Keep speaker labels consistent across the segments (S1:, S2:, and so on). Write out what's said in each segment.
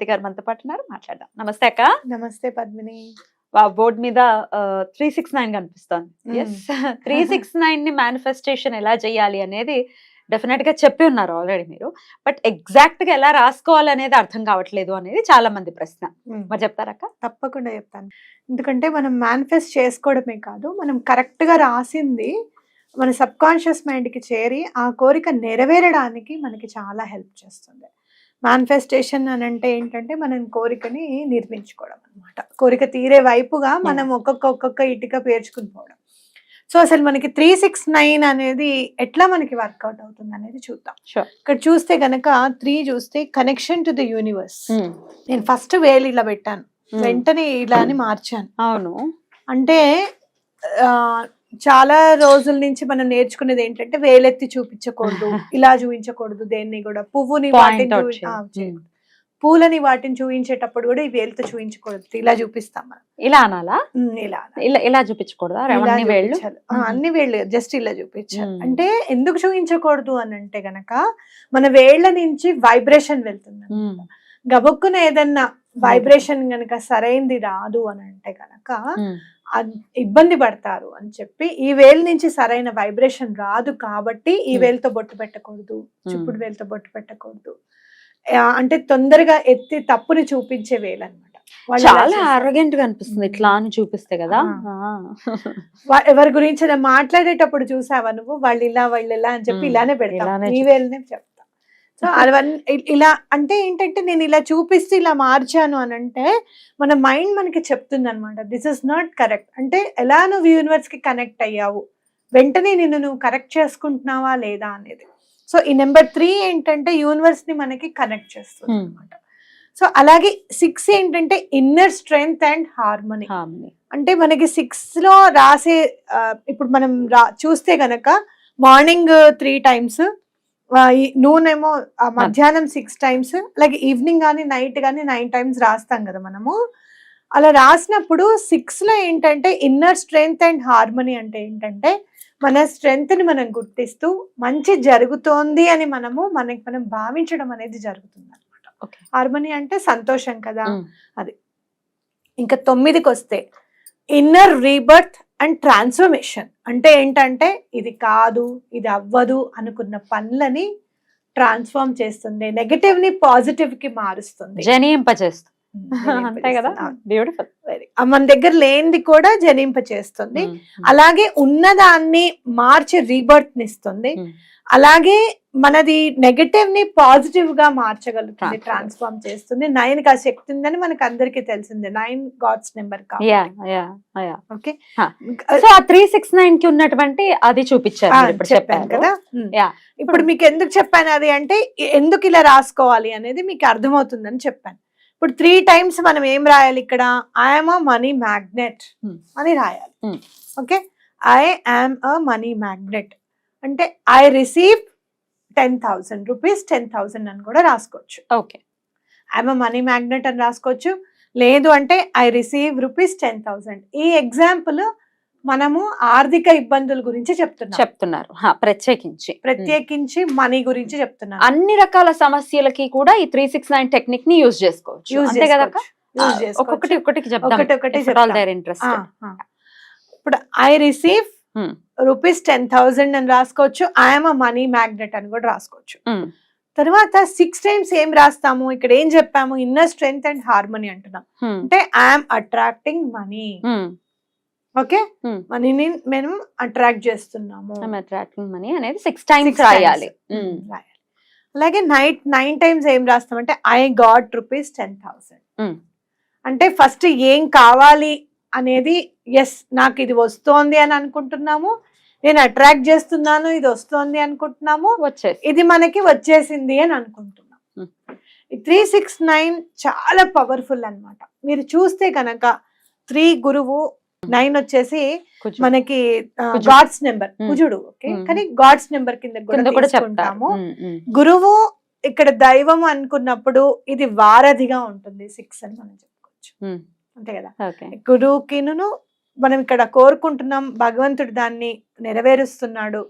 S1: స్రవంతి గారు మనతో పాటు ఉన్నారు. మాట్లాడదాం. నమస్తే అక్క.
S2: నమస్తే పద్మిని.
S1: బోర్డ్ మీద త్రీ సిక్స్ నైన్ కనిపిస్తోంది. ఎస్ త్రీ సిక్స్ నైన్ని మేనిఫెస్టేషన్ ఎలా చేయాలి అనేది డెఫినెట్గా చెప్పి ఉన్నారు ఆల్రెడీ మీరు. బట్ ఎగ్జాక్ట్గా ఎలా రాసుకోవాలి అనేది అర్థం కావట్లేదు అనేది చాలా మంది ప్రశ్న మరి చెప్తారక్క
S2: తప్పకుండా చెప్తాను. ఎందుకంటే మనం మేనిఫెస్ట్ చేసుకోవడమే కాదు మనం కరెక్ట్గా రాసింది మన సబ్ కాన్షియస్ మైండ్కి చేరి ఆ కోరిక నెరవేరడానికి మనకి చాలా హెల్ప్ చేస్తుంది. మేనిఫెస్టేషన్ అని అంటే ఏంటంటే మనం కోరికని నిర్మించుకోవడం అనమాట కోరిక తీరే వైపుగా మనం ఒక్కొక్క ఒక్కొక్క ఇటుక పేర్చుకుని పోవడం. సో అసలు మనకి త్రీ సిక్స్ నైన్ అనేది ఎట్లా మనకి వర్కౌట్ అవుతుంది అనేది చూద్దాం. ఇక్కడ చూస్తే గనక త్రీ చూస్తే కనెక్షన్ టు ద యూనివర్స్ నేను ఫస్ట్ వేలు ఇలా పెట్టాను. వెంటనే ఇలా అని మార్చాను.
S1: అవును.
S2: అంటే చాలా రోజుల నుంచి మనం నేర్చుకునేది ఏంటంటే వేలెత్తి చూపించకూడదు ఇలా చూపించకూడదు దేన్ని కూడా. పువ్వుని వాటిని. పూలని వాటిని చూపించేటప్పుడు కూడా ఈ వేలుతో చూపించకూడదు ఇలా చూపిస్తాం మనం.
S1: ఇలా అనాలా?
S2: ఇలా
S1: ఇలా ఇలా చూపించకూడదా? అన్ని వేళ్ళు?
S2: జస్ట్ ఇలా చూపించాలి. అంటే ఎందుకు చూపించకూడదు అని అంటే గనక మన వేళ్ళ నుంచి వైబ్రేషన్ వెళ్తుంది. గబుక్కున ఏదన్నా వైబ్రేషన్ గనక సరైంది రాదు అని అంటే గనక ఇబ్బంది పడతారు అని చెప్పి ఈ వేలు నుంచి సరైన వైబ్రేషన్ రాదు కాబట్టి ఈ. వేలుతో బొట్టు పెట్టకూడదు చూపుడు వేలుతో బొట్టు పెట్టకూడదు. అంటే తొందరగా ఎత్తి తప్పుని చూపించే వేలు అనమాట
S1: చాలా అరగెంట్గా అనిపిస్తుంది ఇట్లా అని చూపిస్తే కదా.
S2: ఎవరి గురించి మాట్లాడేటప్పుడు చూసావా నువ్వు? వాళ్ళు ఇలా వాళ్ళు ఇలా అని చెప్పి. ఇలానే పెడతాం.
S1: ఇలానే
S2: ఈ వేలునే చెప్తా సో అవన్నీ ఇలా అంటే ఏంటంటే నేను ఇలా చూపిస్తూ ఇలా మార్చాను అని అంటే మన మైండ్ మనకి చెప్తుంది అనమాట దిస్ ఇస్ నాట్ కరెక్ట్ అంటే ఎలా నువ్వు యూనివర్స్కి కనెక్ట్ అయ్యావు? వెంటనే నిన్ను నువ్వు కరెక్ట్ చేసుకుంటున్నావా లేదా అనేది. సో ఈ నెంబర్ త్రీ ఏంటంటే యూనివర్స్ని మనకి కనెక్ట్ చేస్తుంది. అనమాట సో అలాగే సిక్స్ ఏంటంటే ఇన్నర్ స్ట్రెంగ్త్ అండ్ హార్మోనీ. అంటే మనకి సిక్స్లో రాసే ఇప్పుడు మనం రా చూస్తే గనక మార్నింగ్ త్రీ టైమ్స్ నూన్ ఏమో ఆ, మధ్యాహ్నం సిక్స్ టైమ్స్ అలాగే ఈవినింగ్ కానీ నైట్ కానీ నైన్ టైమ్స్ రాస్తాం కదా మనము. అలా రాసినప్పుడు సిక్స్లో ఏంటంటే ఇన్నర్ స్ట్రెంగ్త్ అండ్ హార్మోనీ అంటే ఏంటంటే మన స్ట్రెంగ్త్ని మనం గుర్తిస్తూ మంచి జరుగుతోంది అని మనము మనకి మనం భావించడం అనేది జరుగుతుంది అనమాట. హార్మోనీ అంటే సంతోషం కదా.
S1: మ్మ్.
S2: ఇంకా తొమ్మిదికి వస్తే ఇన్నర్ రీబర్త్ అండ్ ట్రాన్స్ఫర్మేషన్ అంటే ఏంటంటే ఇది కాదు ఇది అవ్వదు అనుకున్న పనులని ట్రాన్స్ఫార్మ్ చేస్తుంది. నెగటివ్ని పాజిటివ్కి మారుస్తుంది.
S1: జనింపచేస్తుంది అంతే కదా? బ్యూటిఫుల్
S2: మన దగ్గర లేనిది కూడా జనింప చేస్తుంది అలాగే ఉన్నదాన్ని మార్చి రీబర్త్ నిస్తుంది. అలాగే మనది నెగటివ్ని పాజిటివ్గా మార్చగలుగుతుంది. ట్రాన్స్ఫార్మ్ చేస్తుంది. నైన్కి ఆ శక్తి ఉందని మనకు అందరికీ తెలిసిందే. Nine God's number okay.
S1: So ఆ త్రీ సిక్స్ నైన్కి ఉన్నటువంటి అది చూపించారు
S2: చెప్పాను కదా. ఇప్పుడు మీకు ఎందుకు చెప్పాను అది అంటే ఎందుకు ఇలా రాసుకోవాలి అనేది మీకు అర్థమవుతుందని చెప్పాను. ఇప్పుడు త్రీ టైమ్స్ మనం ఏం రాయాలి ఇక్కడ? I'm a money magnet. అని రాయాలి. Okay I am a money magnet అంటే I receive ten thousand rupees ten thousand అని కూడా రాసుకోవచ్చు.
S1: Okay
S2: I'm a money magnet అని రాసుకోవచ్చు. లేదు అంటే I receive rupees ten thousand ఈ ఎగ్జాంపుల్ మనము ఆర్థిక ఇబ్బందుల గురించి చెప్తున్నాం.
S1: చెప్తున్నారు. ప్రత్యేకించి.
S2: ప్రత్యేకించి మనీ గురించి చెప్తున్నాను
S1: అన్ని రకాల సమస్యలకి కూడా ఈ త్రీ సిక్స్ నైన్ టెక్నిక్ని యూజ్ చేసుకోవచ్చు.
S2: యూజ్
S1: కదా. ఒక్కొక్కటి ఒక్కటికి
S2: చెప్తాం. ఆ. ఇప్పుడు I receive. Rupees ten thousand అని రాసుకోవచ్చు. ఐఎమ్ అ మనీ మ్యాగ్నెట్ అని కూడా రాసుకోవచ్చు. తర్వాత సిక్స్ టైమ్స్ ఏం రాస్తాము? ఇక్కడ ఏం చెప్పాము? ఇన్నర్ స్ట్రెంగ్త్ అండ్ హార్మోనీ అంటున్నాం. అంటే ఐఎమ్ అట్రాక్టింగ్ మనీ. ఓకే. మనీని మేము అట్రాక్ట్ చేస్తున్నాము.
S1: Attracting money అనేది సిక్స్ టైమ్స్ రాయాలి.
S2: అలాగే నైట్ నైన్ టైమ్స్ ఏం రాస్తామంటే I got rupees ten thousand. అంటే ఫస్ట్ ఏం కావాలి అనేది ఎస్ నాకు ఇది వస్తోంది అని అనుకుంటున్నాము. నేను అట్రాక్ట్ చేస్తున్నాను ఇది వస్తోంది అనుకుంటున్నాము. ఇది మనకి వచ్చేసింది అని అనుకుంటున్నాం. ఈ త్రీ సిక్స్ నైన్ చాలా పవర్ఫుల్ అన్నమాట. మీరు చూస్తే కనుక త్రీ గురువు నైన్ వచ్చేసి. మనకి. God's number. కుజుడు ఓకే. కానీ గాడ్స్ నెంబర్ కింద కూడా
S1: ఉమ్.
S2: గురువు ఇక్కడ దైవం అనుకున్నప్పుడు ఇది వారధిగా ఉంటుంది సిక్స్ అని మనం చెప్పుకోవచ్చు. అంతే కదా గురువుకిను మనం ఇక్కడ కోరుకుంటున్నాం భగవంతుడు దాన్ని నెరవేరుస్తున్నాడు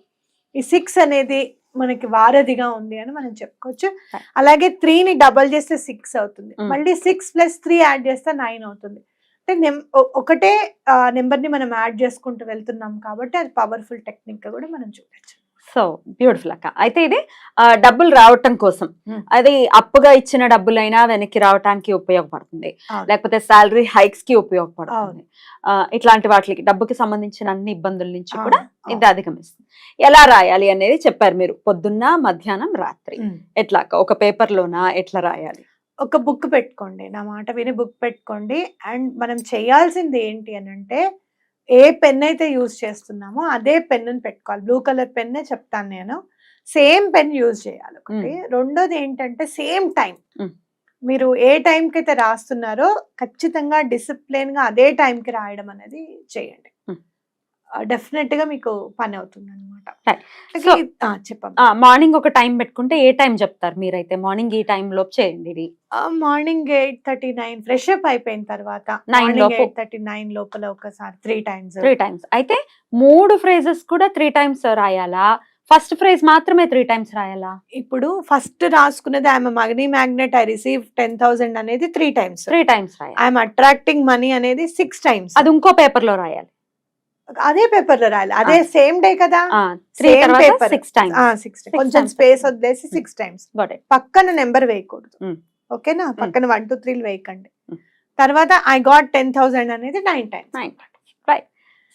S2: ఈ సిక్స్ అనేది మనకి వారధిగా ఉంది అని మనం చెప్పుకోవచ్చు. అలాగే త్రీని డబల్ చేస్తే సిక్స్ అవుతుంది. మళ్ళీ సిక్స్ ప్లస్ త్రీ యాడ్ చేస్తే నైన్ అవుతుంది అంటే ఒకటే నెంబర్ని మనం యాడ్ చేసుకుంటూ వెళ్తున్నాం కాబట్టి అది పవర్ఫుల్ టెక్నిక్గా కూడా మనం చూడొచ్చు.
S1: సో బ్యూటిఫుల్ అక్క. అయితే ఇది డబ్బులు రావటం కోసం. అది అప్పుగా ఇచ్చిన డబ్బులైనా వెనక్కి రావటానికి ఉపయోగపడుతుంది. లేకపోతే శాలరీ హైక్స్కి ఉపయోగపడుతుంది ఇట్లాంటి వాటికి డబ్బుకి సంబంధించిన అన్ని ఇబ్బందుల నుంచి కూడా ఇది అధిగమిస్తుంది. ఎలా రాయాలి అనేది చెప్పారు మీరు. పొద్దున్న మధ్యాహ్నం రాత్రి. ఎట్లా? ఒక పేపర్ లోనా ఎట్లా రాయాలి?
S2: ఒక బుక్ పెట్టుకోండి. నా మాట విని బుక్ పెట్టుకోండి. అండ్ మనం చేయాల్సింది ఏంటి అని అంటే ఏ పెన్ అయితే యూజ్ చేస్తున్నామో అదే పెన్నుని పెట్టుకోవాలి. బ్లూ కలర్ పెన్నే చెప్తాను నేను. సేమ్ పెన్ యూజ్ చేయాలి ఒకటి. రెండోది ఏంటంటే సేమ్ టైం. మీరు ఏ టైంకి అయితే రాస్తున్నారో ఖచ్చితంగా డిసిప్లిన్గా అదే టైంకి రాయడం అనేది చేయండి. డెఫినెట్గా మీకు పని అవుతుంది అనమాట చెప్పమ్మా.
S1: మార్నింగ్ ఒక టైం పెట్టుకుంటే ఏ టైం చెప్తారు మీరైతే? మార్నింగ్ ఈ టైం లోపు చేయండి ఇది.
S2: Morning eight thirty nine fresh up అయిపోయిన తర్వాత
S1: లోపు.
S2: ఎయిట్ థర్టీ నైన్ లోపల ఒకసారి త్రీ టైమ్స్
S1: త్రీ టైమ్స్ అయితే మూడు ఫ్రేజెస్ కూడా త్రీ టైమ్స్ రాయాలా? ఫస్ట్ ఫ్రేజ్ మాత్రమే త్రీ టైమ్స్ రాయాలా?
S2: ఇప్పుడు first రాసుకున్నది I'm money magnet I receive ten thousand అనేది త్రీ టైమ్స్
S1: త్రీ టైమ్స్ రాయాలి.
S2: ఐఎమ్ అట్రాక్టింగ్ మనీ అనేది సిక్స్ టైమ్స్
S1: అది ఇంకో పేపర్లో రాయాలి.
S2: అదే పేపర్లో రాయాలి. అదే సేమ్ డే కదా? paper.
S1: సిక్స్ టైమ్స్
S2: సిక్స్ కొంచెం. స్పేస్ వదిలేసి సిక్స్ టైమ్స్
S1: గోట్ ఇట్
S2: పక్కన నెంబర్ వేయకూడదు.
S1: Mm.
S2: ఓకేనా? పక్కన వన్ టూ త్రీలు వేయకండి. తర్వాత ఐ గాట్ టెన్ థౌసండ్ అనేది నైన్ టైమ్స్
S1: నైన్ రైట్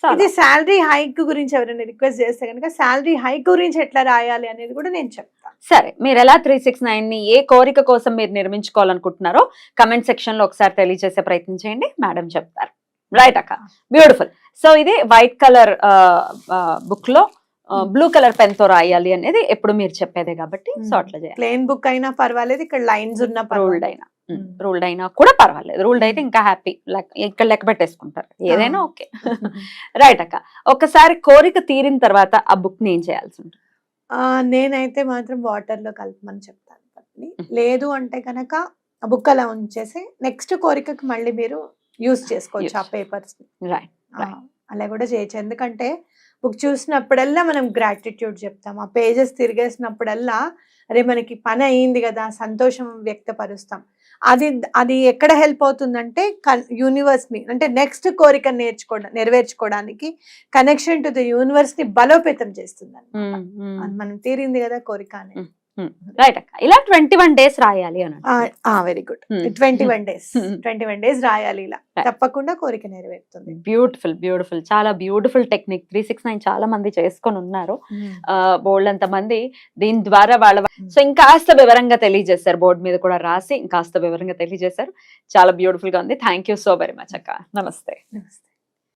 S2: ఇది శాలరీ హైక్ గురించి ఎవరైనా రిక్వెస్ట్ చేస్తే కనుక శాలరీ హైక్ గురించి ఎట్లా రాయాలి అనేది కూడా నేను చెప్తాను
S1: సరే మీరు ఎలా త్రీ సిక్స్ నైన్ని ఏ కోరిక కోసం మీరు నిర్మించుకోవాలనుకుంటున్నారో కమెంట్ సెక్షన్లో ఒకసారి తెలియజేసే ప్రయత్నం చేయండి. మేడం చెప్తారు. రైట్ అక్క. బ్యూటిఫుల్ సో ఇది వైట్ కలర్ బుక్లో బ్లూ కలర్ పెన్తో రాయాలి అనేది ఎప్పుడు మీరు చెప్పేదే కాబట్టి సో
S2: Hmm.
S1: అట్లా చేయాలి.
S2: ప్లేన్ బుక్ అయినా పర్వాలేదు ఇక్కడ లైన్స్ ఉన్న
S1: రూల్డ్ అయినా.
S2: Hmm.
S1: రూల్డ్ అయినా కూడా పర్వాలేదు. రూల్డ్ అయితే ఇంకా హ్యాపీ ఇక్కడ లెక్క పెట్టేసుకుంటారు. ఏదైనా. ఓకే. రైట్ అక్క. ఒకసారి కోరిక తీరిన తర్వాత ఆ బుక్ని ఏం చేయాల్సి ఉంటుంది?
S2: నేనైతే మాత్రం వాటర్లో కలపమని చెప్తాను పత్ని. లేదు అంటే కనుక ఆ బుక్ అలా ఉంచేసి నెక్స్ట్ కోరికకి మళ్ళీ మీరు యూస్ చేసుకోవచ్చు ఆ. పేపర్స్.
S1: రైట్.
S2: అలా కూడా చేయొచ్చు. ఎందుకంటే బుక్ చూసినప్పుడల్లా మనం గ్రాటిట్యూడ్ చెప్తాం. ఆ పేజెస్ తిరిగేసినప్పుడల్లా అరే మనకి పని అయ్యింది కదా సంతోషం వ్యక్తపరుస్తాం. అది అది ఎక్కడ హెల్ప్ అవుతుందంటే యూనివర్స్ని అంటే నెక్స్ట్ కోరిక నేర్చుకోవడం నెరవేర్చుకోవడానికి కనెక్షన్ టు ద యూనివర్స్ని బలోపేతం చేస్తుంది అన్నమాట. అది మనం తీరింది కదా కోరిక అనేది.
S1: రైట్ అక్క. ఇలా ట్వంటీ వన్ డేస్ రాయాలి అని
S2: very good
S1: Hmm.
S2: Twenty one days
S1: Hmm.
S2: Twenty one days రాయాలి ఇలా. తప్పకుండా కోరిక నెరవేరుతుంది.
S1: బ్యూటిఫుల్ బ్యూటిఫుల్ చాలా beautiful technique three six nine చాలా మంది చేసుకొని ఉన్నారు. బోల్డ్ అంత మంది. దీని ద్వారా వాళ్ళ సో ఇంకాస్త వివరంగా తెలియజేశారు. బోర్డు మీద కూడా రాసి ఇంకాస్త వివరంగా తెలియజేశారు. చాలా బ్యూటిఫుల్గా ఉంది. Thank you so very much అక్క. నమస్తే.
S2: నమస్తే.